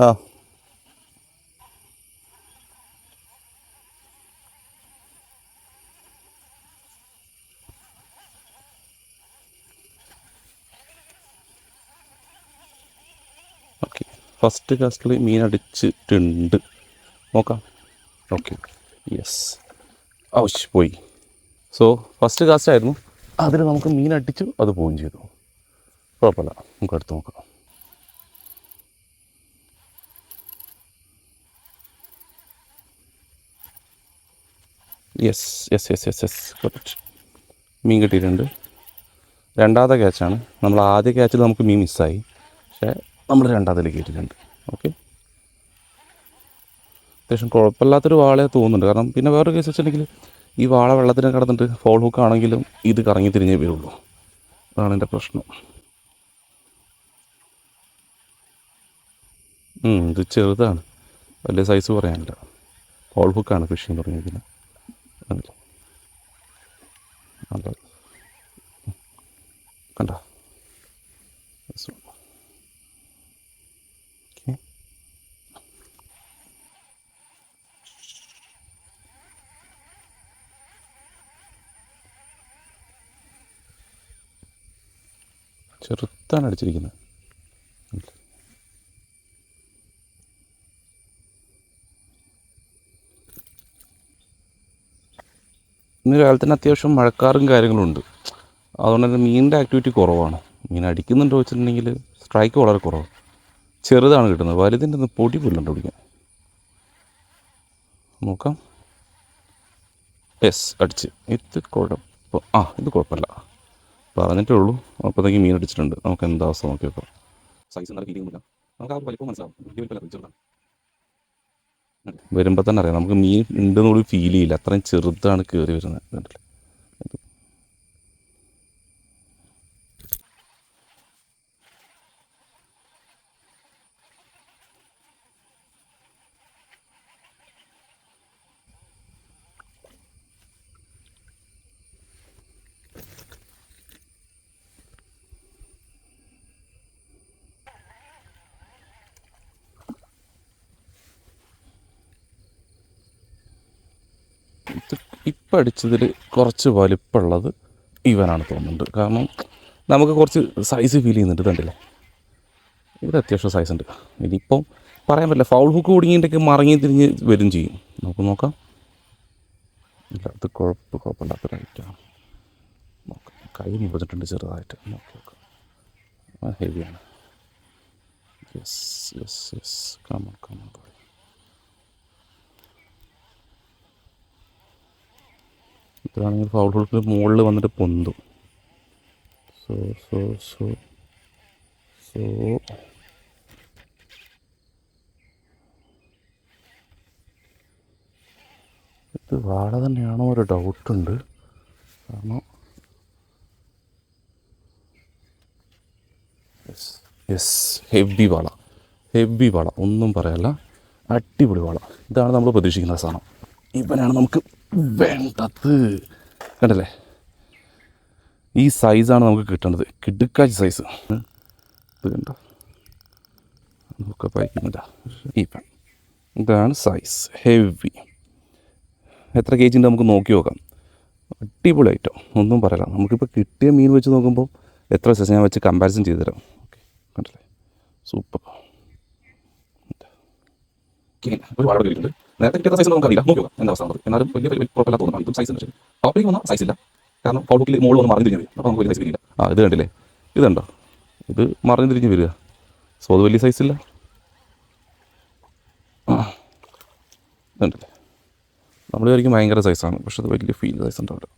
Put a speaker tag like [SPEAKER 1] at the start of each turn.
[SPEAKER 1] ആ. Okay. First കാസ്റ്റിൽ മീൻ അടിച്ചിട്ടുണ്ട്. നോക്കാം. ഓക്കെ. യെസ് ആവശ്യം പോയി. സോ ഫസ്റ്റ് കാസ്റ്റായിരുന്നു അതിൽ നമുക്ക് മീൻ അടിച്ചു അത് പോവുകയും ചെയ്തു. കുഴപ്പമില്ല. നമുക്ക് അടുത്ത് നോക്കാം. Yes yes yes yes yes correct മീൻ കിട്ടിയിട്ടുണ്ട്. രണ്ടാമത്തെ ക്യാച്ചാണ്. നമ്മൾ ആദ്യ ക്യാച്ചിൽ നമുക്ക് മീൻ മിസ്സായി. പക്ഷേ നമ്മൾ രണ്ടാമതിലേക്ക് കയറ്റിയിട്ടുണ്ട് ഓക്കെ അത്യാവശ്യം കുഴപ്പമില്ലാത്തൊരു വാളയെ തോന്നുന്നുണ്ട്. കാരണം പിന്നെ വേറൊരു കേസ് വെച്ചിട്ടുണ്ടെങ്കിൽ ഈ വാള വെള്ളത്തിന് കിടന്നിട്ട് ഫോൾ ഹുക്ക് ആണെങ്കിലും ഇത് കറങ്ങി തിരിഞ്ഞേ വരുള്ളൂ. അതാണ് എന്റെ പ്രശ്നം. ഇത് ചെറുതാണ്. വലിയ സൈസ് പറയാനില്ല. ഫോൾ ഹുക്കാണ് ഫിഷിങ് തുടങ്ങിയിരിക്കുന്നത് കണ്ടില്ലേ? നല്ല കണ്ടോ? ഓക്കെ. ചെറുത്താണ് അടിച്ചിരിക്കുന്നത്. ഇന്ന് കാലത്തിന് അത്യാവശ്യം മഴക്കാറും കാര്യങ്ങളും ഉണ്ട് അതുകൊണ്ട് തന്നെ മീനിന്റെ ആക്ടിവിറ്റി കുറവാണ്. മീൻ അടിക്കുന്നുണ്ടോ വെച്ചിട്ടുണ്ടെങ്കിൽ സ്ട്രൈക്ക് വളരെ കുറവ് ചെറുതാണ് കിട്ടുന്നത്. വലുതിന്റെ ഒന്ന് പൊടി പുല്ലുണ്ട് പിടിക്കാൻ നോക്കാം. യെസ് അടിച്ച്. ഇത് കുഴപ്പം ആ ഇത് കുഴപ്പമില്ല. പറഞ്ഞിട്ടേ ഉള്ളൂ. അപ്പോഴത്തേക്ക് മീൻ അടിച്ചിട്ടുണ്ട്. നമുക്ക് എന്താ അവസ്ഥ നോക്കി വെക്കാം സൈസ് നല്ല ഇല്ല നമുക്ക് ആ വലിപ്പം മനസ്സിലാവും. വരുമ്പോൾ തന്നെ അറിയാം. നമുക്ക് മീൻ ഉണ്ടെന്നുള്ളൊരു ഫീൽ ചെയ്യില്ല. അത്രയും ചെറുതാണ് കയറി വരുന്നത്. കണ്ടില്ലേ? ഇപ്പം അടിച്ചതിൽ കുറച്ച് വലിപ്പമുള്ളത് ഇവനാണ് തോന്നുന്നുണ്ട്. കാരണം നമുക്ക് കുറച്ച് സൈസ് ഫീൽ ചെയ്യുന്നുണ്ട് കണ്ടില്ലേ? ഇത് അത്യാവശ്യം സൈസ് ഉണ്ട്. ഇനിയിപ്പം പറയാൻ പറ്റില്ല. ഫൗൾ ഹുക്ക് കുടുങ്ങിയിട്ടൊക്കെ മറങ്ങി തിരിഞ്ഞ് വരും ചെയ്യും. നമുക്ക് നോക്കാം. ഇല്ല അത് കുഴപ്പം കുഴപ്പമില്ലാത്തൊരായിട്ടാണ് നോക്കാം. കൈ മുറിഞ്ഞിട്ടുണ്ട് ചെറുതായിട്ട്. നോക്കി നോക്കാം. ഹെവിയാണ് yes yes yes come on come on ഇതാണെങ്കിൽ ഫൗൾ ഹോൾക്കിൽ മുകളിൽ വന്നിട്ട് പൊന്തും. സോ സോ സോ സോ ഇത് വാഴ തന്നെയാണോ ഒരു ഡൗട്ടുണ്ട് കാരണം യെസ് യെസ് ഹെവി വള. ഹെവി വള ഒന്നും പറയല്ല. അടിപൊളി വള. ഇതാണ് നമ്മൾ പ്രതീക്ഷിക്കുന്ന സാധനം. ഇവനാണ് നമുക്ക് വേണ്ടത്. കണ്ടല്ലേ? ഈ സൈസാണ് നമുക്ക് കിട്ടേണ്ടത്. കിടുക്കാച്ചി സൈസ് ഇത് കണ്ടോ? നമുക്ക് പയക്കുന്നില്ല ഇവൻ. ഇതാണ് സൈസ് ഹെവി എത്ര കെ ജിന്റെ നമുക്ക് നോക്കി നോക്കാം. അടിപൊളി ഐറ്റം ഒന്നും പറയാം നമുക്കിപ്പോൾ കിട്ടിയ മീൻ വെച്ച് നോക്കുമ്പോൾ എത്ര സൈസ് ഞാൻ വെച്ച് കമ്പാരിസൺ ചെയ്തു തരാം. ഓക്കെ കണ്ടല്ലേ? സൂപ്പർ ഒരു വാഴ നേരത്തെ കിട്ടിയ സൈസ് നമുക്ക് അറിയില്ല നോക്കുക നോക്കാം. എന്താ അവസ്ഥ നമുക്ക് എന്നാലും വലിയ വലിയ കുഴപ്പമില്ല തോന്നുന്നു ഇതും സൈസ് ഉണ്ട്. ടോപ്പിലേക്ക് വന്നാൽ സൈസ് ഇല്ല. കാരണം ഫൗൾബുക്കിൽ മുകളിൽ വന്ന് മറിഞ്ഞ് തിരിഞ്ഞ് അപ്പോൾ നമുക്ക് വലിയ സൈസ് വരില്ല ആ ഇത് കണ്ടില്ലേ? ഇത് കണ്ടോ? ഇത് മറിഞ്ഞ് തിരിഞ്ഞ് വരിക. സോ അത് വലിയ സൈസ് ഇല്ല. ഇതുണ്ടല്ലേ നമ്മൾ വിചാരിക്കും ഭയങ്കര സൈസാണ് പക്ഷെ അത് വലിയ ഫീൽ സൈസ് ഉണ്ട് അവിടെ